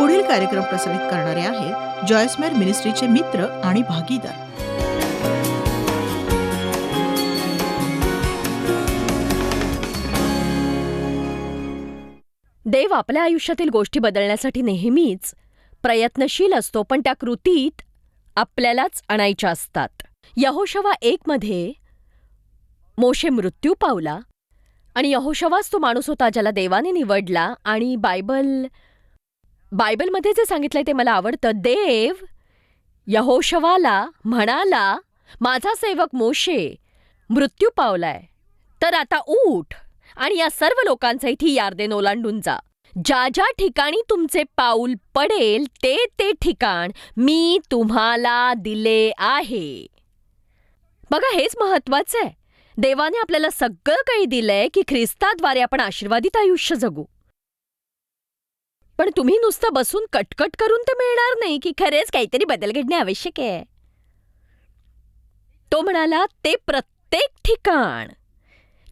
पुढील कार्यक्रम प्रसारित करणारे आहेत जॉयस्मेर मिनिस्ट्रीचे मित्र आणि भागीदार. देव आपल्या आयुष्यातील गोष्टी बदलण्यासाठी नेहमीच प्रयत्नशील असतो पण त्या कृतीत आपल्यालाच आणायच्या असतात. यहोशवा एक मध्ये मोशे मृत्यू पावला आणि यहोशवाच तो माणूस होता ज्याला देवाने निवडला आणि बायबल बायबलमध्ये जे सांगितलंय ते मला आवडतं. देव यहोशवाला म्हणाला माझा सेवक मोशे मृत्यू पावलाय. तर आता उठ आणि या सर्व लोकांचा इथे यार्देन ओलांडून जा. ज्या ज्या ठिकाणी तुमचे पाऊल पडेल ते ते ठिकाण मी तुम्हाला दिले आहे. बघा हेच महत्वाचं आहे. देवाने आपल्याला सगळं काही दिलंय की ख्रिस्ताद्वारे आपण आशीर्वादित आयुष्य जगू. पण तुम्ही नुसतं बसून कटकट करून तर मिळणार नाही की खरेच काहीतरी बदल घडणे आवश्यक आहे. तो म्हणाला ते प्रत्येक ठिकाण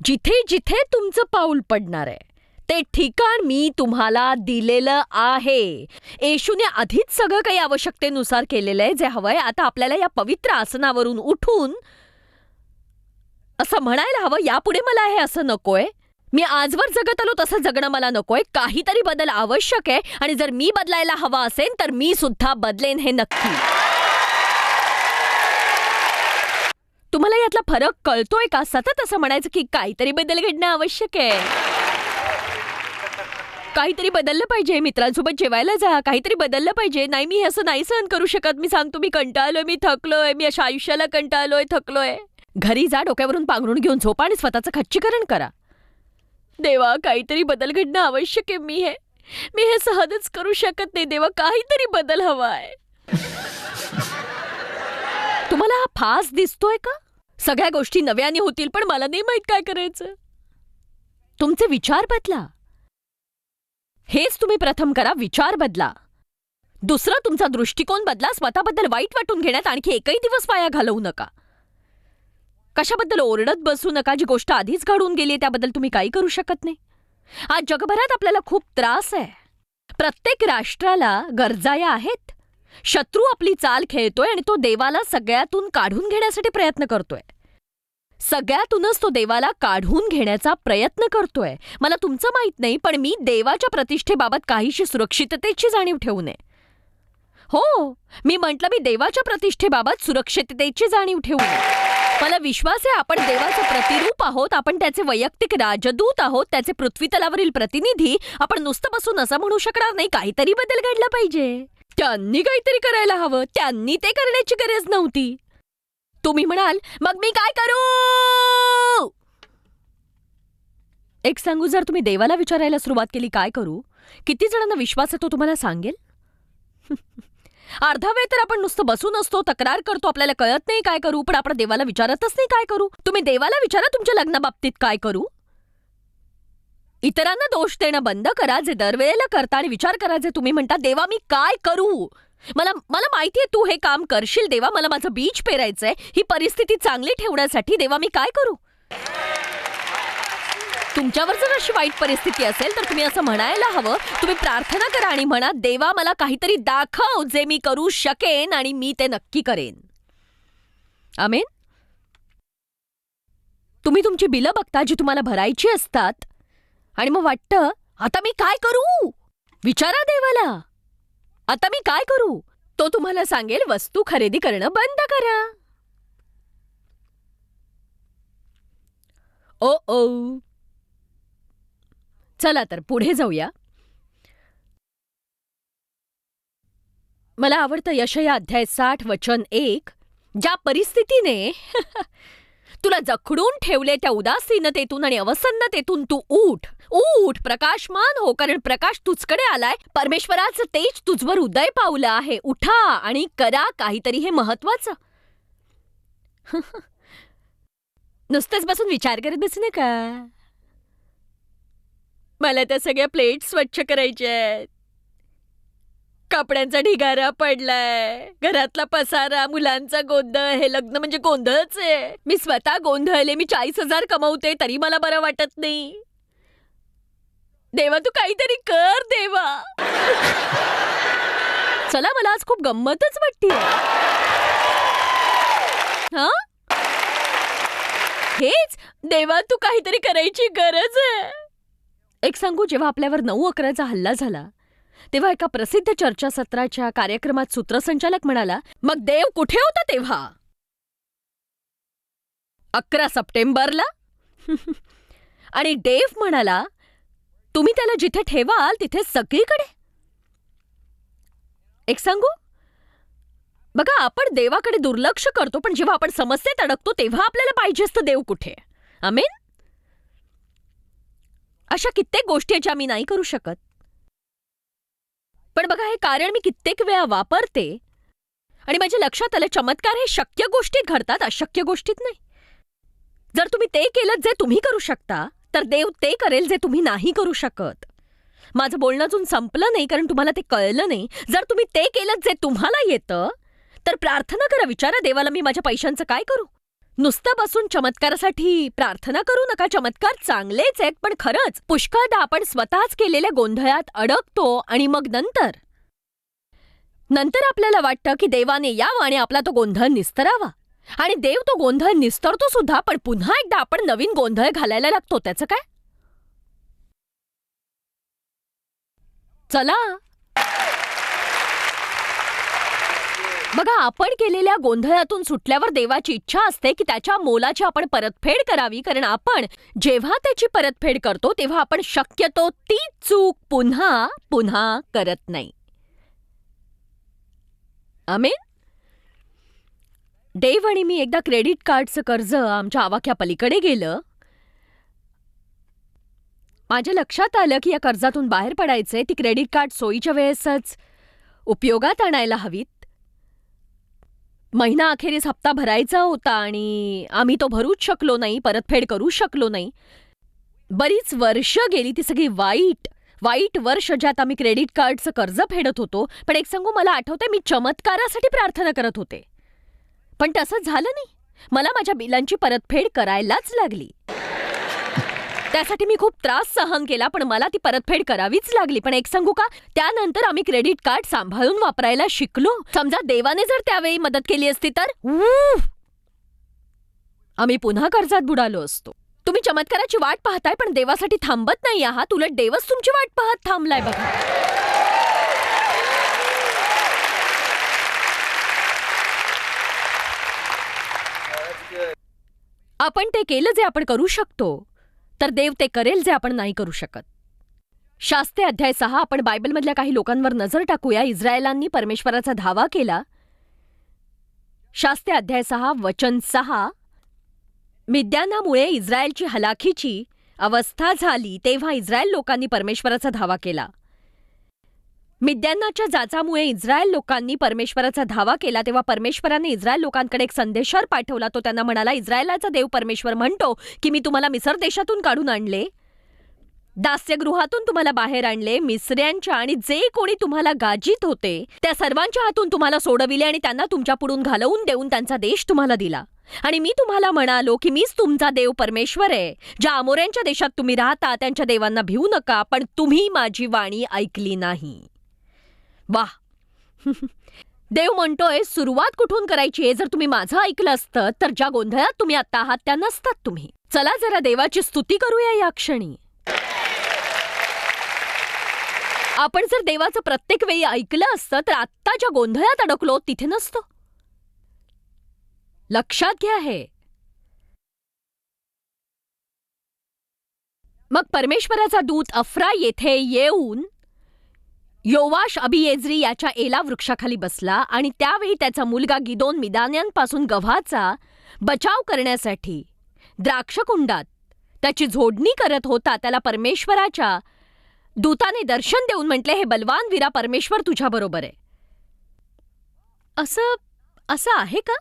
जिथे जिथे तुमचं पाऊल पडणार आहे ते ठिकाण मी तुम्हाला दिलेलं आहे. येशूने आधीच सगळं काही आवश्यकतेनुसार केलेलं आहे जे हवंय. आता आपल्याला या पवित्र आसनावरून उठून असं म्हणायला हवं यापुढे मला हे असं नकोय. मी आजवर जगत आलो तसं जगणं मला नकोय. काहीतरी बदल आवश्यक आहे आणि जर मी बदलायला हवा असेल तर मी सुद्धा बदलेन हे नक्की. तुम्हाला यातला फरक कळतोय का? सतत असं म्हणायचं की काहीतरी बदल घडणं आवश्यक आहे. काहीतरी बदललं पाहिजे मित्रांसोबत जेवायला जा. काहीतरी बदललं पाहिजे. नाही मी असं नाही सहन करू शकत. मी सांगतो मी कंटाळलोय मी थकलोय मी अशा आयुष्याला कंटाळलोय थकलोय. घरी जा डोक्यावरून पांघरून घेऊन झोपा आणि स्वतःचं खच्चीकरण करा. देवा काहीतरी बदल घडणं आवश्यक आहे मी हे मी हे सहजच करू शकत नाही देवा काहीतरी बदल हवाय तुम्हाला हा फास दिसतोय का? सगळ्या गोष्टी नव्याने होतील पण मला नाही माहीत काय करायचं. तुमचे विचार बदला. हेच तुम्ही प्रथम करा विचार बदला. दुसरा तुमचा दृष्टिकोन बदला स्वतःबद्दल वाईट वाटून घेण्यात आणखी एकही दिवस वाया घालवू नका. कशाबद्दल ओरडत बसू नका? जी गोष्ट आधीच घडून गेली त्याबद्दल तुम्ही काही करू शकत नाही. आज जगभरात आपल्याला खूप त्रास आहे. प्रत्येक राष्ट्राला गरजाया आहेत. शत्रू आपली चाल खेळतोय आणि तो देवाला सगळ्यातून काढून घेण्यासाठी प्रयत्न करतोय. सगळ्यातूनच तो देवाला काढून घेण्याचा प्रयत्न करतोय. मला तुमचं माहीत नाही पण मी देवाच्या प्रतिष्ठेबाबत काहीशी सुरक्षिततेची जाणीव ठेवू नये. हो मी म्हटलं मी देवाच्या प्रतिष्ठेबाबत सुरक्षिततेची जाणीव ठेवू नये. मला विश्वास आहे आपण देवाचं प्रतिरूप आहोत आपण त्याचे वैयक्तिक राजदूत आहोत त्याचे पृथ्वी तलावरील प्रतिनिधी आपण नुसतं बसून असं म्हणू शकणार नाही काहीतरी बदल घडला पाहिजे. त्यांनी काहीतरी करायला हवं त्यांनी ते करण्याची गरज नव्हती. तुम्ही म्हणाल मग मी काय करू? एक सांगू जर तुम्ही देवाला विचारायला सुरुवात केली काय करू? किती जणांना विश्वास आहे तो तुम्हाला सांगेल? अर्धा वेळ तर आपण नुसतं बसून असतो तक्रार करतो आपल्याला कळत नाही काय करू पण आपण देवाला विचारतच नाही काय करू. तुम्ही देवाला विचारा तुमच्या लग्नाबाबतीत काय करू. इतरांना दोष देणं बंद करा जे दरवेळेला करता आणि विचार करा जे तुम्ही म्हणता देवा मी काय करू? मला मला माहितीये तू हे काम करशील देवा मला माझं बीज पेरायचंय. ही परिस्थिती चांगली ठेवण्यासाठी देवा मी काय करू? तुमच्यावर जर अशी वाईट परिस्थिती असेल तर तुम्ही असं म्हणायला हवं तुम्ही प्रार्थना करा आणि म्हणा देवा मला काहीतरी दाखव जे मी करू शकेन आणि मी ते नक्की करेन. आमेन? तुम्ही तुमची बिलं बघता जी तुम्हाला भरायची असतात आणि मग वाटतं आता मी काय करू? विचारा देवाला. आता मी काय करू? तो तुम्हाला सांगेल वस्तू खरेदी करणं बंद करा. ओ ओ. चला तर पुढे जाऊया. मला आवडतं यशया अध्याय साठ वचन एक. ज्या परिस्थितीने तुला जखडून ठेवले त्या उदासीनतेतून आणि अवसन्नतेतून तू उठ. उठ प्रकाशमान हो कारण प्रकाश तुझकडे आलाय. परमेश्वराचं तेज तुझवर उदय पावलं आहे. उठा आणि करा काहीतरी हे महत्वाचं. नुसतेच बसून विचार करत बसू नका. मला त्या सगळ्या प्लेट स्वच्छ करायच्या आहेत. कपड्यांचा ढिगारा पडलाय. घरातला पसारा मुलांचा गोंधळ हे लग्न म्हणजे गोंधळच आहे. मी स्वतः गोंधळले मी चाळीस हजार कमवते तरी मला बरं वाटत नाही. देवा तू काहीतरी कर देवा. चला मला आज खूप गंमतच वाटते हा? हेच देवा तू काहीतरी करायची गरज आहे. एक सांगू जेव्हा आपल्यावर नऊ अकराचा हल्ला झाला तेव्हा एका प्रसिद्ध चर्चासत्राच्या कार्यक्रमात सूत्रसंचालक म्हणाला मग देव कुठे होता तेव्हा? अकरा सप्टेंबरला. आणि डेव म्हणाला तुम्ही त्याला जिथे ठेवाल तिथे सगळीकडे. एक सांगू बघा आपण देवाकडे दुर्लक्ष करतो पण जेव्हा आपण समस्येत अडकतो तेव्हा आपल्याला पाहिजे असतं देव कुठे. आमेन? अशा कित्येक गोष्टी ज्या मी नाही करू शकत. पण बघा हे कारण मी कित्येक वेळा वापरते आणि माझ्या लक्षात आलं चमत्कार हे शक्य गोष्टीत घडतात अशक्य गोष्टीत नाही. जर तुम्ही ते केलं जे तुम्ही करू शकता तर देव ते करेल जे तुम्ही नाही करू शकत. माझं बोलणं अजून संपलं नाही कारण तुम्हाला ते कळलं नाही. जर तुम्ही ते केलं जे तुम्हाला येतं तर प्रार्थना करा विचारा देवाला मी माझ्या पैशांचं काय करू? नुसतं बसून चमत्कारासाठी प्रार्थना करू नका. चमत्कार चांगलेच आहेत पण खरंच पुष्कळदा आपण स्वतःच केलेल्या गोंधळात अडकतो आणि मग नंतर? नंतर आपल्याला वाटतं की देवाने यावं आणि आपला तो गोंधळ निस्तरावा. आणि देव तो गोंधळ निस्तरतो सुद्धा पण पुन्हा एकदा आपण नवीन गोंधळ घालायला लागतो त्याचं काय? चला बघा आपण केलेल्या गोंधळातून सुटल्यावर देवाची इच्छा असते की त्याच्या मोलाची आपण परतफेड करावी. कारण आपण जेव्हा त्याची परतफेड करतो तेव्हा आपण शक्यतो ती चूक पुन्हा पुन्हा करत नाही. आमेन? देव आणि मी एकदा क्रेडिट कार्डचं कर्ज आमच्या आवाक्या पलीकडे गेलं. माझ्या लक्षात आलं की या कर्जातून बाहेर पडायचंय. ती क्रेडिट कार्ड सोयीच्या वेळेसच उपयोगात आणायला हवीत. महिना अखेरीस हप्ता भरायचा होता आणि आम्ही तो भरूच शकलो नाही परतफेड करू शकलो नाही. बरीच वर्ष गेली ती सगळी वाईट वाईट वर्ष ज्यात आम्ही क्रेडिट कार्डचं कर्ज फेडत होतो पण एक सांगू मला आठवते मी चमत्कारासाठी प्रार्थना करत होते. पण तसं झालं नाही. मला माझ्या बिलांची परतफेड करायलाच लागली. त्यासाठी मी खूप त्रास सहन केला पण मला ती परतफेड करावीच लागली. पण एक सांगू का? त्यानंतर आम्ही क्रेडिट कार्ड सांभाळून वापरायला शिकलो. समजा देवाने जर त्यावेळी मदत केली असती तर आम्ही पुन्हा कर्जात बुडालो असतो. तुम्ही चमत्काराची वाट पाहताय पण देवासाठी थांबत नाही आहात. उलट देवच तुमची वाट पाहत थांबलाय बघा. आपण ते केलं जे आपण करू शकतो. तर देव ते करेल जे आपण नाही करू शकत. शास्ते अध्याय सहा आपण बायबलमधल्या काही लोकांवर नजर टाकूया. इस्रायलांनी परमेश्वराचा धावा केला. शास्ते अध्याय सहा वचन सहा. मिद्यानामुळे इस्रायलची हलाखीची अवस्था झाली तेव्हा इस्रायल लोकांनी परमेश्वराचा धावा केला. मिद्यानाच्या जाचामुळे इस्रायल लोकांनी परमेश्वराचा धावा केला तेव्हा परमेश्वराने इस्रायल लोकांकडे एक संदेशावर पाठवला. तो त्यांना म्हणाला इस्रायलाचा देव परमेश्वर म्हणतो की मी तुम्हाला मिसर देशातून काढून आणले. दास्यगृहातून तुम्हाला बाहेर आणले. मिसऱ्यांच्या आणि जे कोणी तुम्हाला गाजीत होते त्या सर्वांच्या हातून तुम्हाला सोडविले आणि त्यांना तुमच्या पुढून घालवून देऊन त्यांचा देश तुम्हाला दिला. आणि मी तुम्हाला म्हणालो की मीच तुमचा देव परमेश्वर आहे. ज्या अमोऱ्यांच्या देशात तुम्ही राहता त्यांच्या देवांना भिवू नका पण तुम्ही माझी वाणी ऐकली नाही. वा. देव म्हणतोय सुरुवात कुठून करायची आहे जर तुम्ही माझं ऐकलं असतं तर ज्या गोंधळात तुम्ही आता आहात त्या नसतात तुम्ही. चला जरा देवाची स्तुती करूया या क्षणी. आपण जर देवाचं प्रत्येक वेळी ऐकलं असतं तर आत्ता ज्या गोंधळात अडकलो तिथे नसतो. लक्षात घ्या हे. मग परमेश्वराचा दूत अफ्रा येथे येऊन योवाश अभियेजरी याच्या एला वृक्षाखाली बसला आणि त्यावेळी त्याचा मुलगा गिदोन मिदान्यांपासून गव्हाचा बचाव करण्यासाठी द्राक्षकुंडात त्याची झोडणी करत होता त्याला परमेश्वराच्या दूताने दर्शन देऊन म्हटले हे बलवान वीरा परमेश्वर तुझ्याबरोबर आहे. असं असं आहे का?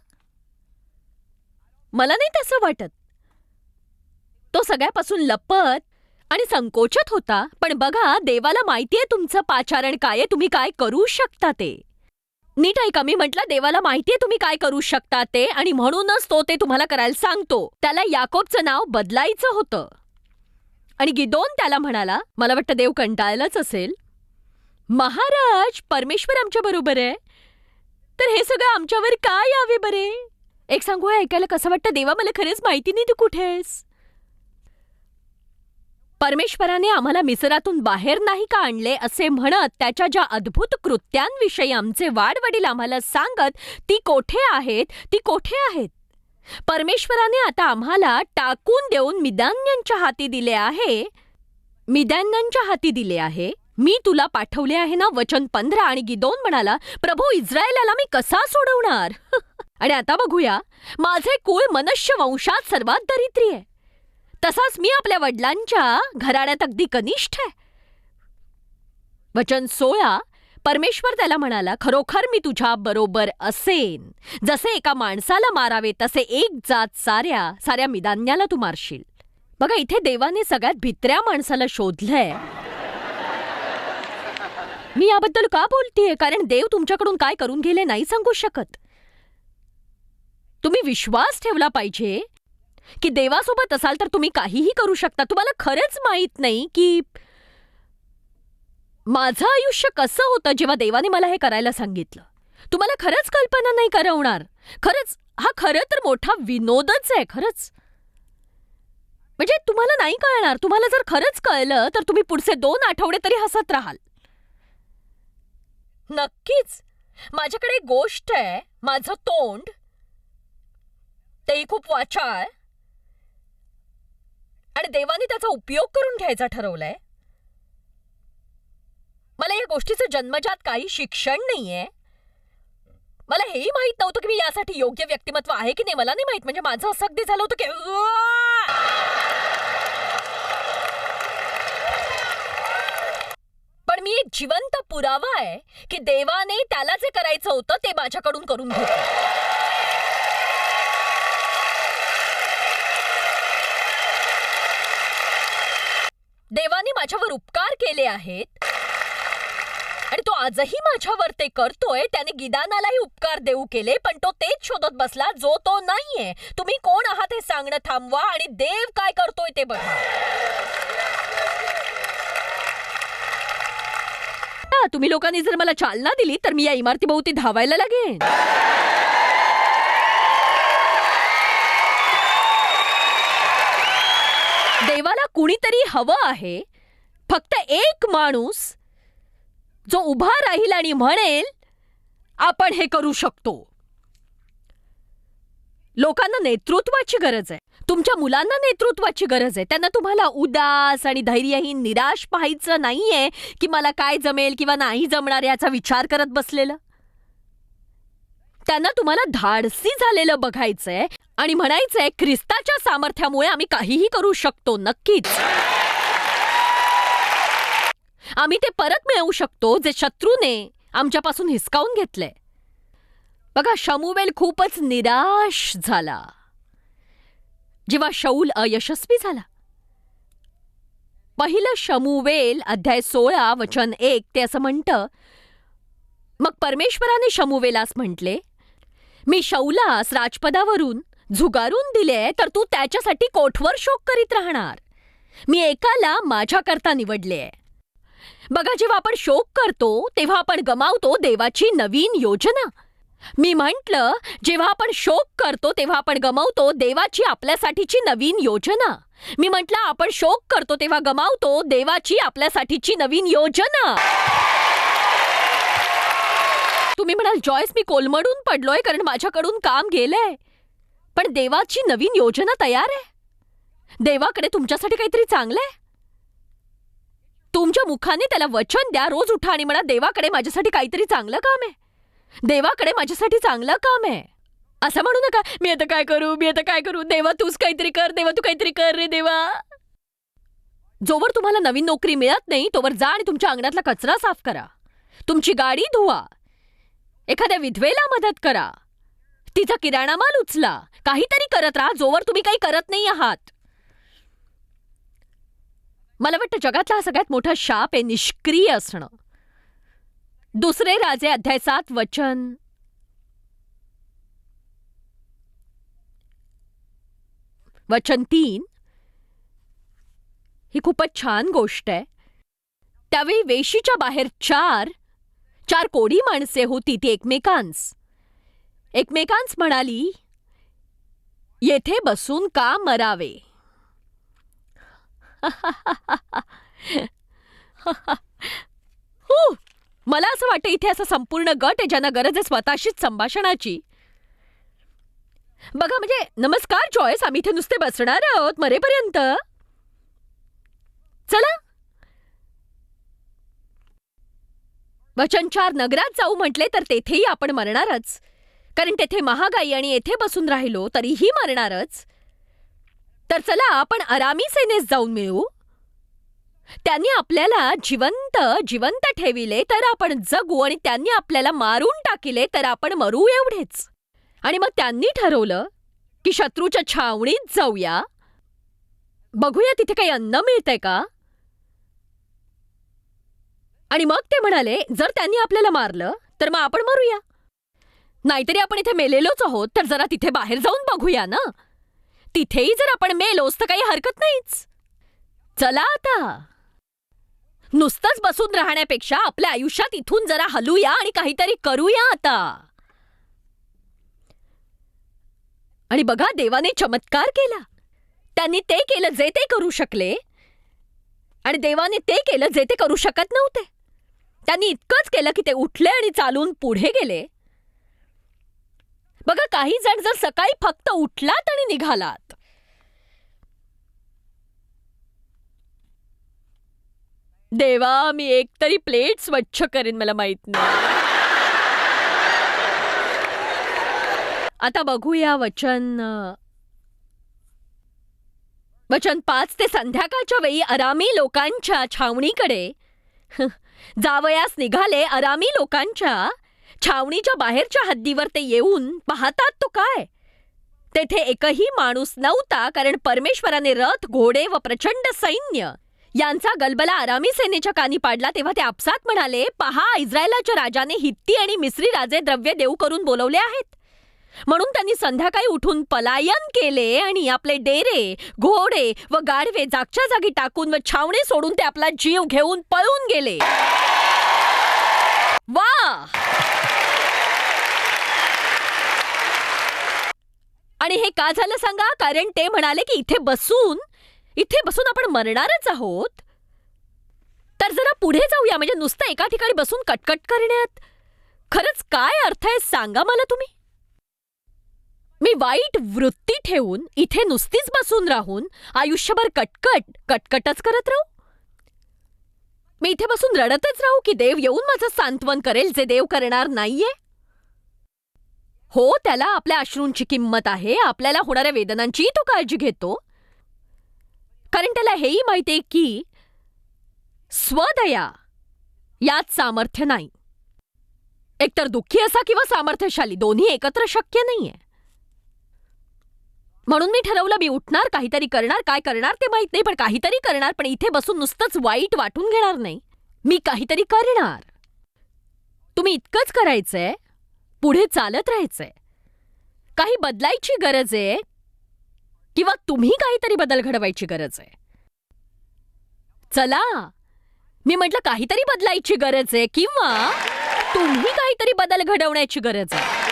मला नाही तसं वाटत. तो सगळ्यापासून लपत आणि संकोचत होता. पण बघा देवाला माहितीये तुमचं पाचारण काय आहे तुम्ही काय करू शकता ते. नीट ऐका मी म्हटलं देवाला माहितीये तुम्ही काय करू शकता ते आणि म्हणूनच तो ते तुम्हाला करायला सांगतो. त्याला याकोबचं नाव बदलायचं होतं. आणि गिदोन त्याला म्हणाला मला वाटतं देव कंटाळलाच असेल. महाराज परमेश्वर आमच्या बरोबर आहे. तर हे सगळं आमच्यावर काय यावे बरे? एक सांगू ऐकायला कसं वाटतं? देवा मला खरंच माहिती नाही तू कुठेस. परमेश्वराने आम्हाला मिसरातून बाहेर नाही का आणले असे म्हणत त्याच्या ज्या अद्भुत कृत्यांविषयी आमचे वाडवडील आम्हाला सांगत ती कोठे आहेत? ती कोठे आहेत? परमेश्वराने आता आम्हाला टाकून देऊन मिदान्यांच्या हाती दिले आहे. मिदान्यांच्या हाती दिले आहे? मी तुला पाठवले आहे ना? वचन पंधरा आणि गिदोन म्हणाला प्रभू इस्रायलाला मी कसा सोडवणार? आणि आता बघूया माझे कुळ मनुष्य वंशात सर्वात दरिद्री आहे. तसाच मी आपल्या वडिलांच्या घराण्यात अगदी कनिष्ठ आहे. वचन सोळा परमेश्वर त्याला म्हणाला खरोखर मी तुझ्या बरोबर असेन. जसे एका माणसाला मारावे तसे एक जात साऱ्या साऱ्या मिदान्याला तू मारशील. बघा इथे देवाने सगळ्यात भित्र्या माणसाला शोधलंय. मी याबद्दल का बोलतीये? कारण देव तुमच्याकडून काय करून गेले नाही सांगू शकत. तुम्ही विश्वास ठेवला पाहिजे की देवासोबत असाल तर तुम्ही काहीही करू शकता. तुम्हाला खरंच माहीत नाही की माझं आयुष्य कसं होतं जेव्हा देवाने मला हे करायला सांगितलं. तुम्हाला खरंच कल्पना नाही करवणार. खरंच हा खरं तर मोठा विनोदच आहे खरंच. म्हणजे तुम्हाला नाही कळणार. तुम्हाला जर खरंच कळलं तर तुम्ही पुढचे दोन आठवडे तरी हसत राहाल. नक्कीच. माझ्याकडे एक गोष्ट आहे. माझं तोंड तेही खूप वाचाळ आणि देवाने त्याचा उपयोग करून घ्यायचा ठरवलाय? मला या गोष्टीचं जन्मजात काही शिक्षण नाहीये. मला हेही माहीत नव्हतं की मी यासाठी योग्य व्यक्तिमत्व आहे की नाही. मला नाही माहीत. म्हणजे माझं असं अगदी झालं होतं की पण मी एक जिवंत पुरावा आहे की देवाने त्याला जे करायचं होतं ते माझ्याकडून करून घेतलं. देवाने माझ्यावर उपकार केले आहेत. आणि तो आजही माझ्यावर ते करतोय. त्याने गिदानालाही उपकार देऊ केले पण तो तेच शोधत बसला जो तो नाहीये. तुम्ही कोण आहात हे सांगणं थांबवा आणि देव काय करतोय ते बघा. तुम्ही लोकांनी जर मला चालना दिली तर मी या इमारतीभोवती धावायला लागेन. देवाला कुणीतरी हवं आहे. फक्त एक माणूस जो उभा राहील आणि म्हणेल आपण हे करू शकतो. लोकांना नेतृत्वाची गरज आहे. तुमच्या मुलांना नेतृत्वाची गरज आहे. त्यांना तुम्हाला उदास आणि धैर्यहीन निराश पाहायचं नाहीये की मला काय जमेल किंवा नाही जमणार याचा विचार करत बसलेलं. त्यांना तुम्हाला धाडसी झालेलं बघायचंय आणि म्हणायचंय ख्रिस्ताच्या सामर्थ्यामुळे आम्ही काहीही करू शकतो नक्कीच. आम्ही ते परत मिळवू शकतो जे शत्रूने आमच्यापासून हिसकावून घेतलंय. बघा शमुवेल खूपच निराश झाला. जेव्हा शौल अयशस्वी झाला. पहिलं शमुवेल अध्याय सोळा वचन एक ते असं म्हणतं मग परमेश्वराने शमुवेलास म्हटले मी शौलास राजपदावरून झुगारून दिले तर तू त्याच्यासाठी कोठवर शोक करीत राहणार? मी एकाला माझ्याकरता निवडले. बघा जेव्हा आपण शोक करतो तेव्हा आपण गमावतो देवाची नवीन योजना. मी म्हंटल जेव्हा आपण शोक करतो तेव्हा आपण गमावतो देवाची आपल्यासाठीची नवीन योजना. मी म्हंटल आपण शोक करतो तेव्हा गमावतो देवाची आपल्यासाठीची नवीन योजना. तुम्ही म्हणाल जॉयस मी कोलमडून पडलोय कारण माझ्याकडून काम गेलंय. पण देवाची नवीन योजना तयार आहे. देवाकडे तुमच्यासाठी काहीतरी चांगलं आहे तुमच्या मुखाने त्याला वचन द्या रोज उठा आणि म्हणा देवाकडे माझ्यासाठी काहीतरी चांगलं काम आहे. देवाकडे माझ्यासाठी चांगलं काम आहे. असं म्हणू नका मी आता काय करू? मी आता काय करू? देवा तूच काहीतरी कर देवा तू काहीतरी कर रे देवा. जोवर तुम्हाला नवीन नोकरी मिळत नाही तोवर जा आणि तुमच्या अंगणातला कचरा साफ करा. तुमची गाडी धुवा. एखाद्या विधवेला मदत करा. तिचा किराणा माल उचला. काहीतरी करत राहा जोवर तुम्ही काही करत नाही आहात. मला वाटतं जगातला हा सगळ्यात मोठा शाप आहे निष्क्रिय असणं. दुसरे राजे अध्याय सात वचन. वचन तीन. ही खूपच छान गोष्ट आहे. त्यावेळी वेशीच्या बाहेर चार चार कोडी माणसे होती ती एकमेकांस. एकमेकांस म्हणाली येथे बसून का मरावे? हू, मला असं वाटतं इथे असं संपूर्ण गट आहे ज्यांना गरज आहे स्वतःशीच संभाषणाची. बघा म्हणजे नमस्कार जॉयस आम्ही इथे नुसते बसणार आहोत मरेपर्यंत? चला वचनचार नगरात जाऊ म्हटले तर तेथेही आपण मरणारच. कारण तेथे महागाई आणि येथे बसून राहिलो तरीही मरणारच. तर चला आपण अरामी सेनेस जाऊन मिळू. त्यांनी आपल्याला जिवंत जिवंत ठेविले तर आपण जगू आणि त्यांनी आपल्याला मारून टाकिले तर आपण मरू एवढेच. आणि मग त्यांनी ठरवलं की शत्रूच्या छावणीत जाऊया. बघूया तिथे काही अन्न मिळतंय का? आणि मग ते म्हणाले जर त्यांनी आपल्याला मारलं तर मग आपण मरूया. नाहीतरी आपण इथे मेलेलोच आहोत तर जरा तिथे बाहेर जाऊन बघूया ना. तिथेही जर आपण मेलोच तर काही हरकत नाहीच. चला आता. नुसतंच बसून राहण्यापेक्षा आपल्या आयुष्यात इथून जरा हलूया आणि काहीतरी करूया आता. आणि बघा देवाने चमत्कार केला. त्यांनी ते केलं जे ते करू शकले. आणि देवाने ते केलं जे ते करू शकत नव्हते. त्यांनी इतकंच केलं की ते उठले आणि चालून पुढे गेले. बघा काही जण जर सकाळी फक्त उठलात आणि निघालात. देवा मी एकतरी प्लेट स्वच्छ करेन मला माहीत नाही. आता बघूया वचन वचन पाच ते संध्याकाळच्या वेळी आरामी लोकांच्या छावणीकडे. जावयास निघाले अरामी लोकांच्या. छावणीच्या बाहेरच्या हद्दीवर ते येऊन पाहतात तो काय? तेथे एकही माणूस नव्हता कारण परमेश्वराने रथ घोडे व प्रचंड सैन्य यांचा गलबला आरामी सेनेच्या कानी पाडला तेव्हा ते आपसात म्हणाले पहा इस्रायलाच्या राजाने हित्ती आणि मिस्री राजे द्रव्य देऊ करून बोलवले आहेत. म्हणून त्यांनी संध्याकाळी उठून पलायन केले आणि आपले डेरे घोडे व गाढवे जागच्या जागी टाकून व छावणे सोडून ते आपला जीव घेऊन पळून गेले. वा आणि हे का झालं सांगा? कारण ते म्हणाले की इथे बसून इथे बसून आपण मरणारच आहोत. तर जरा पुढे जाऊया म्हणजे नुसतं एका ठिकाणी बसून कटकट करण्यात. खरंच काय अर्थ आहे सांगा मला तुम्ही. मी वाईट वृत्ती ठेवून इथे नुसतीच बसून राहून आयुष्यभर कटकट कटकटच करत राहू? मी इथे बसून रडतच राहू की देव येऊन माझं सांत्वन करेल जे देव करणार नाहीये? हो त्याला आपल्या अश्रूंची किंमत आहे आपल्याला होणाऱ्या वेदनांचीही तो काळजी घेतो. कारण त्याला हेही माहितीये की स्वदया यात सामर्थ्य नाही. एकतर दुःखी असा किंवा सामर्थ्यशाली दोन्ही एकत्र शक्य नाहीये. म्हणून मी ठरवलं मी उठणार काहीतरी करणार. काय करणार ते माहीत नाही पण काहीतरी करणार पण इथे बसून नुसतंच वाईट वाटून घेणार नाही. मी काहीतरी करणार. तुम्ही इतकंच करायचंय पुढे चालत राहायचंय. काही बदलायची गरज आहे? किंवा तुम्ही काहीतरी बदल घडवायची गरज आहे? चला मी म्हटलं काहीतरी बदलायची गरज आहे किंवा तुम्ही काहीतरी बदल घडवण्याची गरज आहे.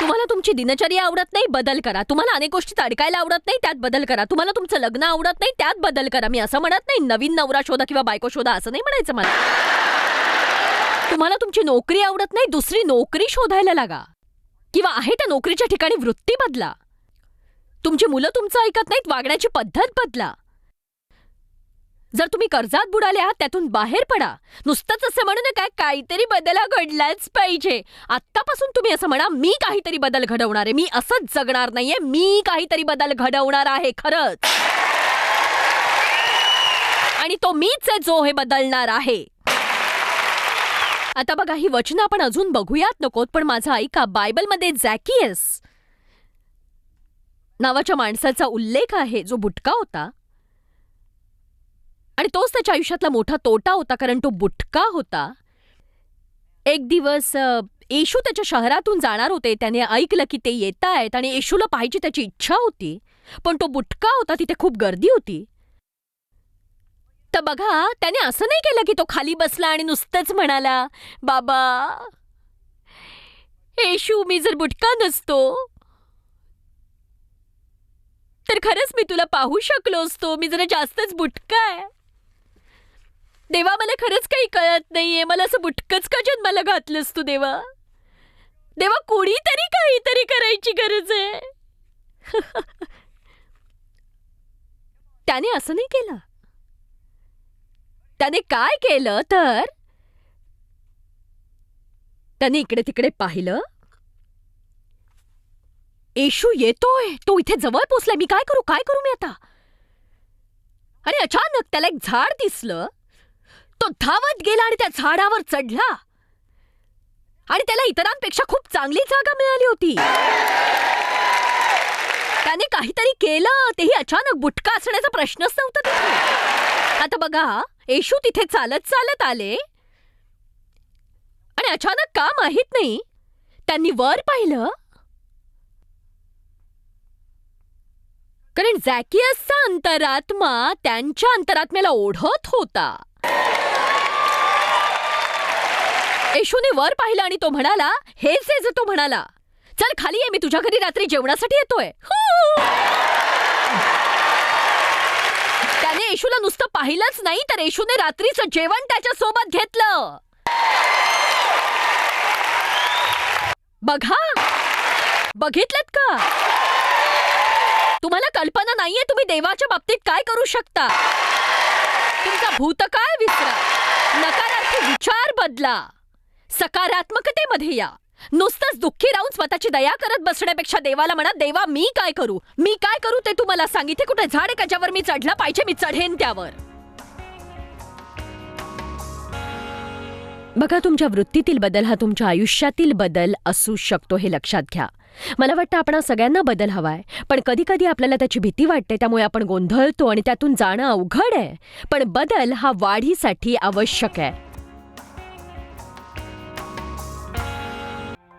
तुम्हाला तुमची दिनचर्या आवडत नाही बदल करा. तुम्हाला अनेक गोष्टीत अडकायला आवडत नाही त्यात बदल करा. तुम्हाला तुमचं लग्न आवडत नाही त्यात बदल करा. मी असं म्हणत नाही नवीन नवरा शोधा किंवा बायको शोधा असं नाही म्हणायचं मला. तुम्हाला तुमची नोकरी आवडत नाही दुसरी नोकरी शोधायला लागा. किंवा आहे त्या नोकरीच्या ठिकाणी वृत्ती बदला. तुमची मुलं तुमचं ऐकत नाहीत वागण्याची पद्धत बदला. जर तुम्ही कर्जात बुडाले आहात त्यातून बाहेर पडा. नुसतंच असं म्हणू नका काहीतरी बदला घडलाच पाहिजे. आत्तापासून तुम्ही असं म्हणा मी काहीतरी बदल घडवणार आहे. मी असंच जगणार नाहीये मी काहीतरी बदल घडवणार आहे खरंच. आणि तो मीच आहे जो हे बदलणार आहे. आता बघा ही वचनं आपण अजून बघूयात नकोत पण माझं ऐका बायबलमध्ये झॅकियस नावाच्या माणसाचा उल्लेख आहे जो बुटका होता. आणि तोच त्याच्या आयुष्यातला मोठा तोटा होता कारण तो बुटका होता. एक दिवस येशू त्याच्या शहरातून जाणार होते. त्याने ऐकलं की ते येत आहेत आणि येशूला पाहायची त्याची इच्छा होती पण तो बुटका होता तिथे खूप गर्दी होती. तर बघा त्याने असं नाही केलं की तो खाली बसला आणि नुसतंच म्हणाला बाबा येशू मी जर बुटका नसतो तर खरंच मी तुला पाहू शकलो असतो मी जरा जास्तच बुटका आहे. देवा मला खरंच काही कळत नाहीये. मला असं बुटकच का जन्माला घातलंस तू देवा? देवा कोणीतरी काहीतरी करायची गरज आहे. त्याने असं नाही केलं. त्याने काय केलं तर? त्याने इकडे तिकडे पाहिलं. येशू येतोय. तो इथे जवळ पोचलाय. मी काय करू? काय करू मी आता? आणि अचानक त्याला एक झाड दिसलं. तो धावत गेला आणि त्या झाडावर चढला. आणि त्याला इतरांपेक्षा खूप चांगली जागा मिळाली होती. त्याने काहीतरी केलं तेही अचानक बुटका असण्याचा प्रश्नच नव्हता तिथे. आता बघा येशू तिथे चालत चालत आले. आणि अचानक का माहीत नाही त्यांनी वर पाहिलं. कारण झॅकियसचा अंतरात्मा त्यांच्या अंतरात्म्याला ओढत होता. येशूने वर पाहिलं आणि तो म्हणाला हेच आहे जे तो म्हणाला चल खाली ये मी तुझ्या घरी रात्री जेवणासाठी येतोय. त्याने येशूला नुसतं पाहिलंच नाही तर येशूने रात्रीचं जेवण त्याच्या सोबत घेतलं. बघा. बघितलं का? तुम्हाला कल्पना नाहीये तुम्ही देवाच्या बाबतीत काय करू शकता. तुमचा भूतकाळ विसरा? नकारार्थी विचार बदला. सकारात्मकतेमध्ये या. नुसतंच दुःखी राहून स्वतःची दया करत बसण्यापेक्षा देवाला म्हणा देवा मी काय करू? मी काय करू ते तुम्हाला सांग. इथे कुठे झाड आहे त्याच्यावर? ज्यावर मी चढला पाहिजे मी चढेन त्यावर. बघा तुमच्या वृत्तीतील बदल हा तुमच्या आयुष्यातील बदल असू शकतो हे लक्षात घ्या. मला वाटतं आपण सगळ्यांना बदल हवाय. पण कधी कधी आपल्याला त्याची भीती वाटते त्यामुळे आपण गोंधळतो आणि त्यातून जाणं अवघड आहे. पण बदल हा वाढीसाठी आवश्यक आहे.